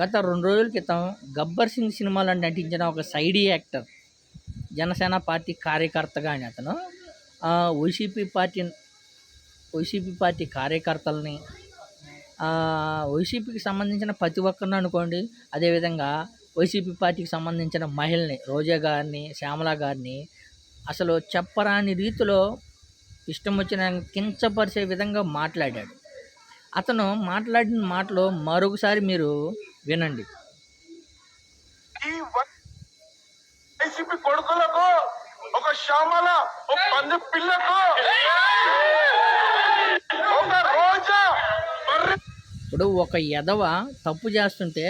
గత రెండు రోజుల క్రితం గబ్బర్ సింగ్ సినిమాలో నటించిన ఒక సైడీ యాక్టర్ జనసేన పార్టీ కార్యకర్తగా అని అతను వైసీపీ పార్టీ వైసీపీ పార్టీ కార్యకర్తలని వైసీపీకి సంబంధించిన ప్రతి ఒక్కరిని అనుకోండి అదేవిధంగా వైసీపీ పార్టీకి సంబంధించిన మహిళని రోజా గారిని శ్యామల గారిని అసలు చెప్పరాని రీతిలో ఇష్టం వచ్చిన కించపరిచే విధంగా మాట్లాడాడు. అతను మాట్లాడిన మాటలు మరొకసారి మీరు వినండి. ఈ వైసీపీ కొడుకులకు ఒక శ్యామల ఒక పంది పిల్లకు ఒక రోజా ఇప్పుడు ఒక ఎదవ తప్పు చేస్తుంటే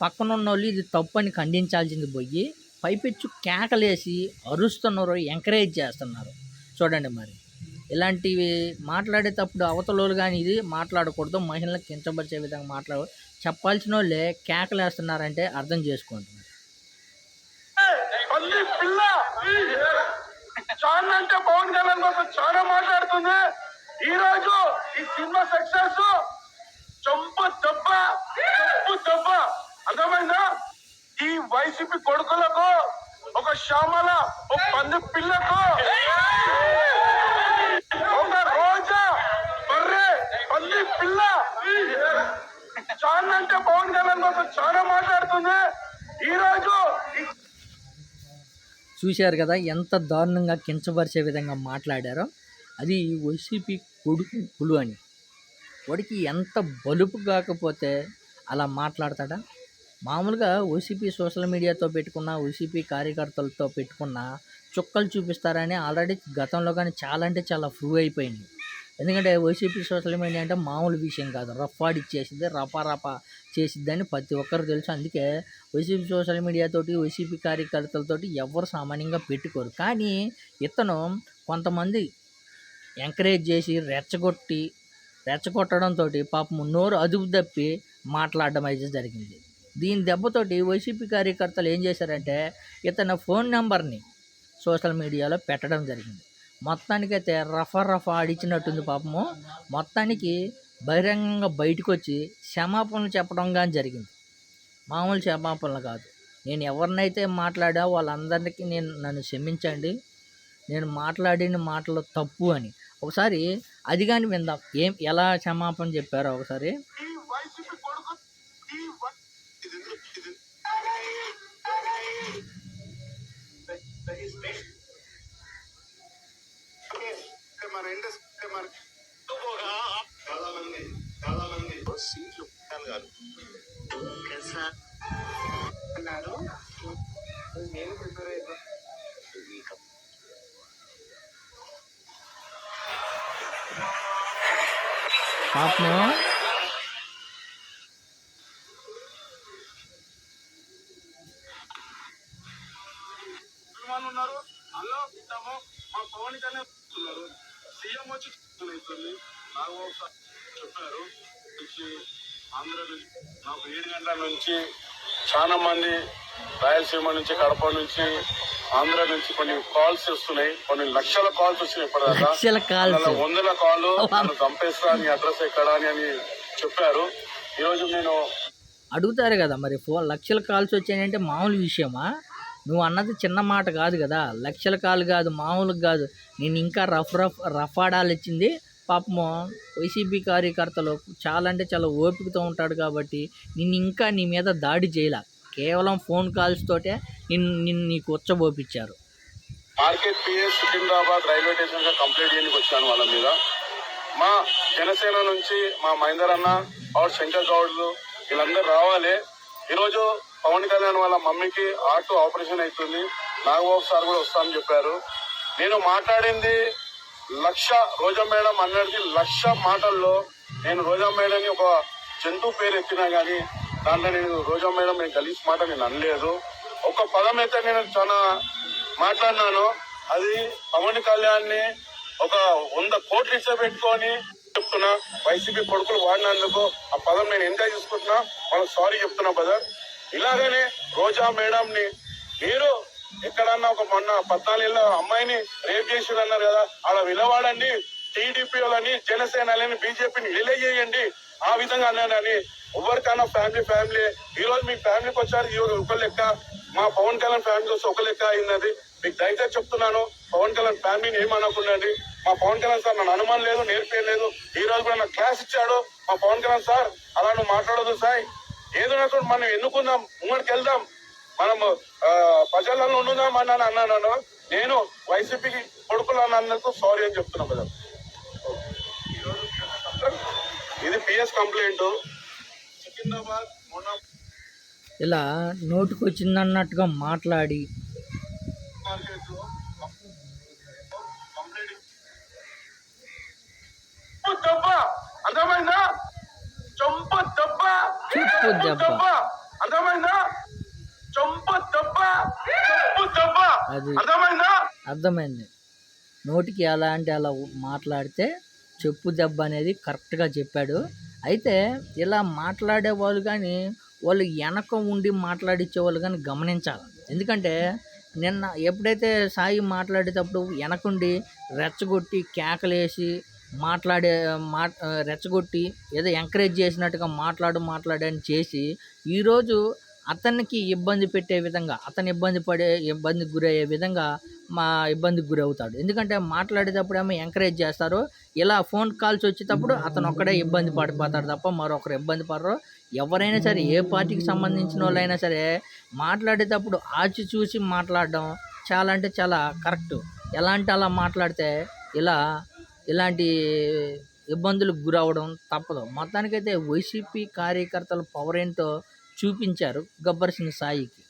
పక్కనున్న వాళ్ళు ఇది తప్పు అని ఖండించాల్సింది పోయి పైపెచ్చు కేకలేసి అరుస్తున్నారు ఎంకరేజ్ చేస్తున్నారు. చూడండి మరి. ఇలాంటివి మాట్లాడేటప్పుడు అవతలోళ్ళు కానీ ఇది మాట్లాడకూడదు మహిళలకు కించపరిచే విధంగా మాట్లాడ చెప్పాల్సిన వాళ్ళే కేకలేస్తున్నారంటే అర్థం చేసుకోండి. పంది పిల్ల! చాలా అంటే పవన్ కళ్యాణ్ కోసం చాలా మాట్లాడుతుంది. ఈ రోజు ఈ సినిమా సక్సెస్. చంపు దెబ్బ! చంపు దెబ్బ! అర్థమైందా? ఈ వైసీపీ కొడుకులకు ఒక శ్యామల ఒక పంది పిల్లకు ఒక రోజా బర్రె పంది పిల్ల చాలా అంటే పవన్ కళ్యాణ్ కోసం చాలా మాట్లాడుతుంది. ఈరోజు చూశారు కదా ఎంత దారుణంగా కించపరిచే విధంగా మాట్లాడారో. అది వైసీపీ కొడుకు పులు అని. వాడికి ఎంత బలుపు కాకపోతే అలా మాట్లాడతాడా? మామూలుగా వైసీపీ సోషల్ మీడియాతో పెట్టుకున్న వైసీపీ కార్యకర్తలతో పెట్టుకున్న చుక్కలు చూపిస్తారని ఆల్రెడీ గతంలో కానీ చాలా అంటే చాలా ఫ్రూ అయిపోయింది. ఎందుకంటే వైసీపీ సోషల్ మీడియా అంటే మామూలు విషయం కాదు. రఫాడిచ్చేసింది రపా రపా చేసిద్దని ప్రతి ఒక్కరు తెలుసు. అందుకే వైసీపీ సోషల్ మీడియాతోటి వైసీపీ కార్యకర్తలతోటి ఎవరు సామాన్యంగా పెట్టుకోరు. కానీ ఇతను కొంతమంది ఎంకరేజ్ చేసి రెచ్చగొట్టి రెచ్చగొట్టడంతో పాపం నోరు అదుపు తప్పి మాట్లాడడం అయితే జరిగింది. దీని దెబ్బతోటి వైసీపీ కార్యకర్తలు ఏం చేశారంటే ఇతని ఫోన్ నెంబర్ని సోషల్ మీడియాలో పెట్టడం జరిగింది. మొత్తానికైతే రఫా రఫా ఆడిచ్చినట్టుంది పాపము మొత్తానికి బహిరంగంగా బయటకు వచ్చి క్షమాపణలు చెప్పడం కానీ జరిగింది మామూలు క్షమాపణలు కాదు నేను ఎవరినైతే మాట్లాడా వాళ్ళందరికీ నేను నన్ను క్షమించండి నేను మాట్లాడిన మాటలు తప్పు అని ఒకసారి అది కానీ విందాం ఏం ఎలా క్షమాపణ చెప్పారో ఒకసారి ఈ వైసీపీ కొడుకు ఈ వై- మన ఇండస్ట్రీ మన చాలా మంది చాలా మంది సీట్లు కాదు. అన్నారు. నేను ప్రిపేర్ అయిపోయి పాపము అవుతుంది నాకు చెప్పారు. నుంచి ఆంధ్ర నాకు ఏడు గంటల నుంచి చాలా మంది రాయలసీమ నుంచి కడప నుంచి ఆంధ్ర నుంచి కొన్ని కాల్స్ వస్తున్నాయి. కొన్ని లక్షల కాల్స్ వచ్చినాయి ఇప్పటిదాకా. వందల నన్ను చంపేస్తా నీ అడ్రస్ ఎక్కడ అని అని చెప్పారు. ఈరోజు నేను అడుగుతారు కదా మరి ఫోన్ లక్షల కాల్స్ వచ్చాయంటే మామూలు విషయమా? నువ్వు అన్నది చిన్న మాట కాదు కదా. లక్షల కాలు కాదు మామూలుగా కాదు. నేను ఇంకా రఫ్ రఫ్ రఫాడాలు ఇచ్చింది పాపము వైసీపీ కార్యకర్తలు చాలా అంటే చాలా ఓపికతో ఉంటాడు కాబట్టి నిన్ను ఇంకా నీ మీద దాడి చేయలే. కేవలం ఫోన్ కాల్స్ తోటే నిన్ను నిన్ను నీకు ఉచ్చబోపించారు. మార్కెట్ పిఎస్ సికింద్రాబాద్ రైల్వే స్టేషన్గా కంప్లీట్ చేయడానికి వచ్చాను వాళ్ళ మీద. మా జనసేన నుంచి మా మహేందర్ అన్న ఆర్ శంకర్ గౌడ్లు వీళ్ళందరూ రావాలి. ఈరోజు పవన్ కళ్యాణ్ వాళ్ళ మమ్మీకి హార్ట్ ఆపరేషన్ అవుతుంది. నాగబాబు సార్ కూడా వస్తామని చెప్పారు. నేను మాట్లాడింది లక్ష రోజా మేడం అన్నది లక్ష మాటల్లో నేను రోజా మేడంని ఒక జంతువు పేరు ఎత్తినా కానీ దాంట్లో నేను రోజా మేడం నేను కలిసి మాట నేను అనలేదు. ఒక పదం అయితే నేను చాలా మాట్లాడినాను. అది పవన్ కళ్యాణ్ని ఒక వంద కోట్లు ఇచ్చే పెట్టుకొని చెప్తున్నా. వైసీపీ కొడుకులు వాడినందుకు ఆ పదం నేను ఎంజాయ్ చేసుకుంటున్నా వాళ్ళకి సారీ చెప్తున్నా బ్రదర్ ఇలాగనే రోజా మేడం ని మీరు ఎక్కడన్నా ఒక మొన్న పద్నాలుగేళ్ళ అమ్మాయిని రేప్ చేసిరు అన్నారు కదా అలా విలవాడండి టీడీపీ వాళ్ళని జనసేనలని బీజేపీని రిలే చేయండి ఆ విధంగా అన్నానని ఎవరికన్నా ఫ్యామిలీ ఫ్యామిలీ ఈ రోజు మీ ఫ్యామిలీకి వచ్చారు ఈ రోజు ఒక లెక్క. మా పవన్ కళ్యాణ్ ఫ్యామిలీ వస్తే ఒక లెక్క అయింది మీకు దయచేసి చెప్తున్నాను పవన్ కళ్యాణ్ ఫ్యామిలీని ఏమనకుండండి. మా పవన్ కళ్యాణ్ సార్ నన్ను అనుమానం లేదు నేర్పేయలేదు ఈ రోజు కూడా నాకు క్లాస్ ఇచ్చాడు మా పవన్ కళ్యాణ్ సార్. అలా నువ్వు మాట్లాడదు సాయి. ఏదైనా మనం ఎన్నుకుందాం ముంగడికి వెళ్దాం. మనం ఆ, ప్రజలలో ఉండుదాం అని అన్నాను నేను వైసీపీకి కొడుకులు అన్నందుకు సారీ అని చెప్తున్నా కదా ఇది పిఎస్ కంప్లైంట్ సికింద్రాబాద్ మొన్న ఇలా నోటికొచ్చిందన్నట్టుగా మాట్లాడి. చెప్పు దెబ్బ. దెబ్బ అర్థమైందా చంప దెబ్బ చెప్పు దెబ్బ అది అర్థమైందా? నోటికి ఎలా అంటే అలా మాట్లాడితే చెప్పు దెబ్బ అనేది కరెక్ట్గా చెప్పాడు. అయితే ఇలా మాట్లాడే వాళ్ళు కానీ వాళ్ళు వెనక ఉండి మాట్లాడించే వాళ్ళు కానీ గమనించాలి. ఎందుకంటే నిన్న ఎప్పుడైతే సాయి మాట్లాడేటప్పుడు వెనకుండి రెచ్చగొట్టి కేకలేసి మాట్లాడే మా రెచ్చగొట్టి ఏదో ఎంకరేజ్ చేసినట్టుగా మాట్లాడు మాట్లాడని చేసి ఈరోజు అతనికి ఇబ్బంది పెట్టే విధంగా అతను ఇబ్బంది పడే ఇబ్బందికి గురయ్యే విధంగా మా ఇబ్బందికి గురవుతాడు. ఎందుకంటే మాట్లాడేటప్పుడు ఏమో ఎంకరేజ్ చేస్తారు ఇలా ఫోన్ కాల్స్ వచ్చేటప్పుడు అతను ఒక్కడే ఇబ్బంది పడిపోతాడు తప్ప మరొకరు ఇబ్బంది పడరు. ఎవరైనా సరే ఏ పార్టీకి సంబంధించిన వాళ్ళైనా సరే మాట్లాడేటప్పుడు ఆచి చూసి మాట్లాడడం చాలా అంటే చాలా కరెక్ట్ ఎలా అంటే అలా మాట్లాడితే ఇలా ఇలాంటి ఇబ్బందులకు గురవడం తప్పదు. మొత్తానికైతే వైసీపీ కార్యకర్తల పవర్ ఏంటో చూపించారు గబ్బర్ సింగ్ సాయికి.